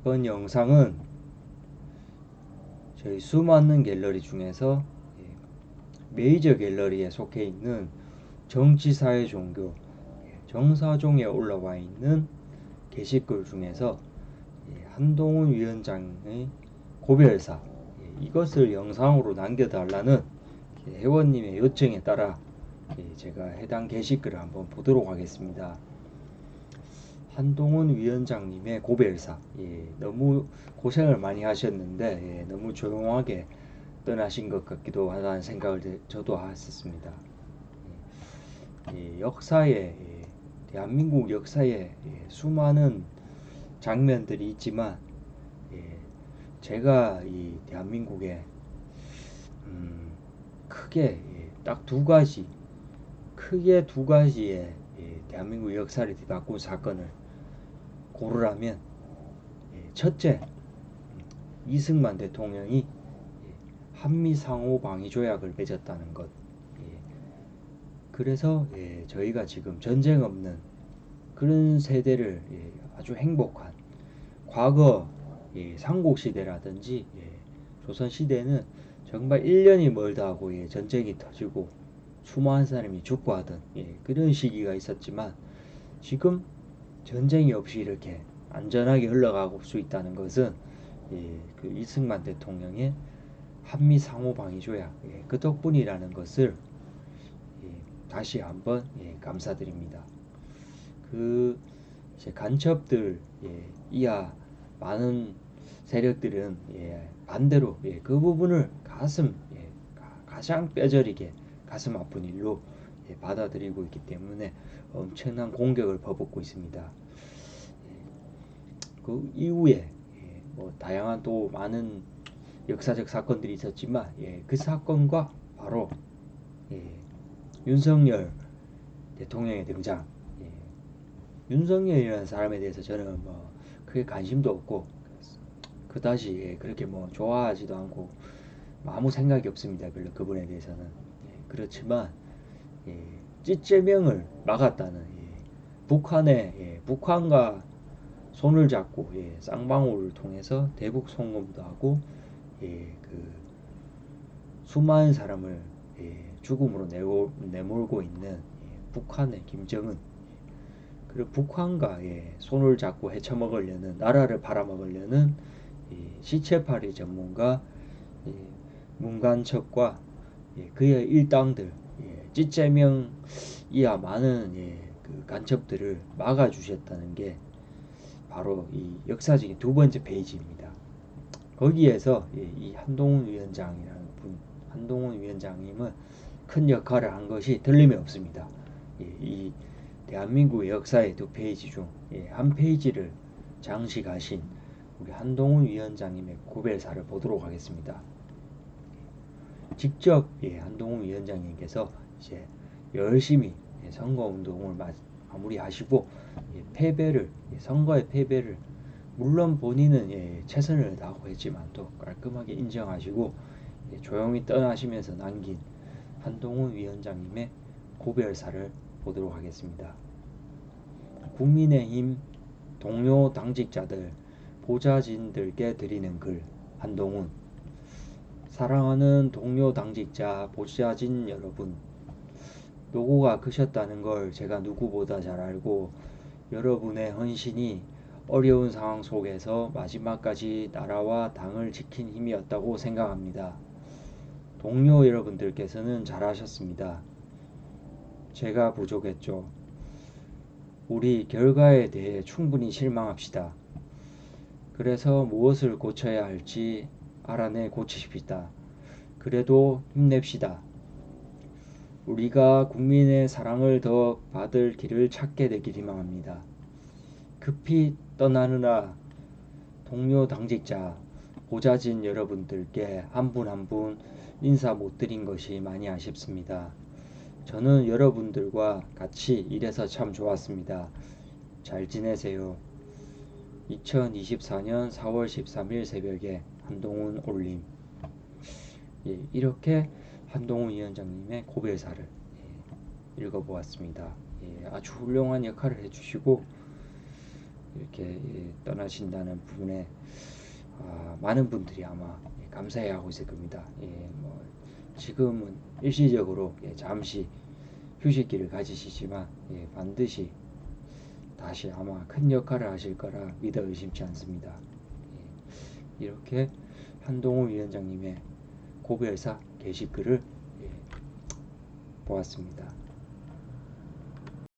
이번 영상은 저희 수많은 갤러리 중에서 예, 메이저 갤러리에 속해 있는 정치, 사회, 종교 예, 정사종에 올라와 있는 게시글 중에서 예, 한동훈 위원장의 고별사 예, 이것을 영상으로 남겨달라는 회원님의 요청에 따라 제가 해당 게시글을 한번 보도록 하겠습니다. 한동훈 위원장님의 고별사 예, 너무 고생을 많이 하셨는데 예, 너무 조용하게 떠나신 것 같기도 하다는 생각을 저도 했었습니다. 예, 역사에 예, 대한민국 역사에 예, 수많은 장면들이 있지만 예, 제가 이 대한민국에 음, 크게 딱 두 가지 크게 두 가지의 대한민국 역사를 뒤바꾼 사건을 고르라면 예, 첫째 이승만 대통령이 예, 한미 상호 방위 조약을 맺었다는 것. 예, 그래서 저희가 지금 전쟁 없는 그런 세대를 아주 행복한 과거 삼국 시대라든지 조선 시대는 정말 1년이 멀다 하고 전쟁이 터지고 수많은 사람이 죽고 하던 그런 시기가 있었지만 지금 전쟁이 없이 이렇게 안전하게 흘러가고 수 있다는 것은 예, 그 이승만 대통령의 한미 상호 방위 조약 예, 그 덕분이라는 것을 예, 다시 한번 예, 감사드립니다. 그 간첩들 예, 이하 많은 세력들은 예, 반대로 예, 그 부분을 가슴 예, 가장 뼈저리게 가슴 아픈 일로 예, 받아들이고 있기 때문에 엄청난 공격을 퍼붓고 있습니다. 예, 그 이후에 예, 뭐 다양한 또 많은 역사적 사건들이 있었지만 그 사건과 바로 윤석열 대통령의 등장 윤석열이라는 사람에 대해서 저는 뭐 크게 관심도 없고 그다지 그렇게 뭐 좋아하지도 않고 아무 생각이 없습니다. 별로 그분에 대해서는 그렇지만 예, 찌제명을 막았다는 예, 북한의 예, 북한과 손을 잡고 예, 쌍방울을 통해서 대북 송금도 하고 예, 그 수많은 사람을 예, 죽음으로 내고, 내몰고 있는 예, 북한의 김정은. 그리고 북한과 예, 손을 잡고 헤쳐먹으려는 나라를 팔아먹으려는 예, 시체팔이 전문가 예, 예, 그의 일당들 찌째명 이하 많은 예, 그 간첩들을 막아주셨다는 게 바로 이 역사적인 두 번째 페이지입니다. 거기에서 예, 이 한동훈 위원장이라는 분, 한동훈 위원장님은 큰 역할을 한 것이 틀림이 없습니다. 예, 이 대한민국의 역사의 두 페이지 중한 예, 페이지를 장식하신 우리 한동훈 위원장님의 고별사를 보도록 하겠습니다. 직접 예, 한동훈 위원장님께서 이제 열심히 선거 운동을 마무리하시고 패배를 선거의 패배를 물론 본인은 예, 최선을 다하고 했지만 또 깔끔하게 인정하시고 조용히 떠나시면서 남긴 한동훈 위원장님의 고별사를 보도록 하겠습니다. 국민의힘 동료 당직자들 보좌진들께 드리는 글 한동훈 사랑하는 동료 당직자 보좌진 여러분 노고가 크셨다는 걸 제가 누구보다 잘 알고 여러분의 헌신이 어려운 상황 속에서 마지막까지 나라와 당을 지킨 힘이었다고 생각합니다. 동료 여러분들께서는 잘하셨습니다. 제가 부족했죠. 우리 결과에 대해 충분히 실망합시다. 그래서 무엇을 고쳐야 할지 알아내 고치십시다. 그래도 힘냅시다. 우리가 국민의 사랑을 더 받을 길을 찾게 되길 희망합니다. 급히 떠나느라 동료 당직자, 보좌진 여러분들께 한 분 한 분 인사 못 드린 것이 많이 아쉽습니다. 저는 여러분들과 같이 일해서 참 좋았습니다. 잘 지내세요. 2024년 4월 13일 새벽에 한동훈 올림. 예, 이렇게 한동훈 위원장님의 고별사를 예, 읽어보았습니다. 예, 아주 훌륭한 역할을 해주시고 이렇게 예, 떠나신다는 부분에 아, 많은 분들이 아마 예, 감사해하고 있을 겁니다. 예, 뭐 지금은 일시적으로 예, 잠시 휴식기를 가지시지만 예, 반드시 다시 아마 큰 역할을 하실 거라 믿어 의심치 않습니다. 예, 이렇게 한동호 위원장님의 고별사 게시글을 예, 보았습니다.